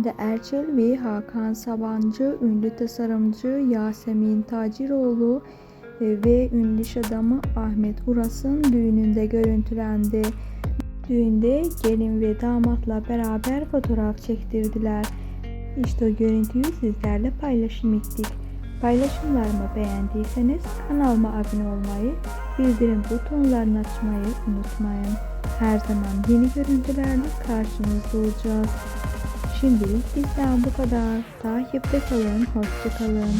Hande Erçel ve Hakan Sabancı, ünlü tasarımcı Yasemin Taciroğlu e, ve ünlü iş adamı Ahmet Uras'ın düğününde görüntülendi. Düğünde gelin ve damatla beraber fotoğraf çektirdiler. İşte o görüntüyü sizlerle paylaşım ettik. Paylaşımlarımı beğendiyseniz kanalıma abone olmayı, bildirim butonlarını açmayı unutmayın. Her zaman yeni görüntülerle karşınızda olacağız. Şimdilik bizden bu kadar. Takipte kalın, hoşça kalın.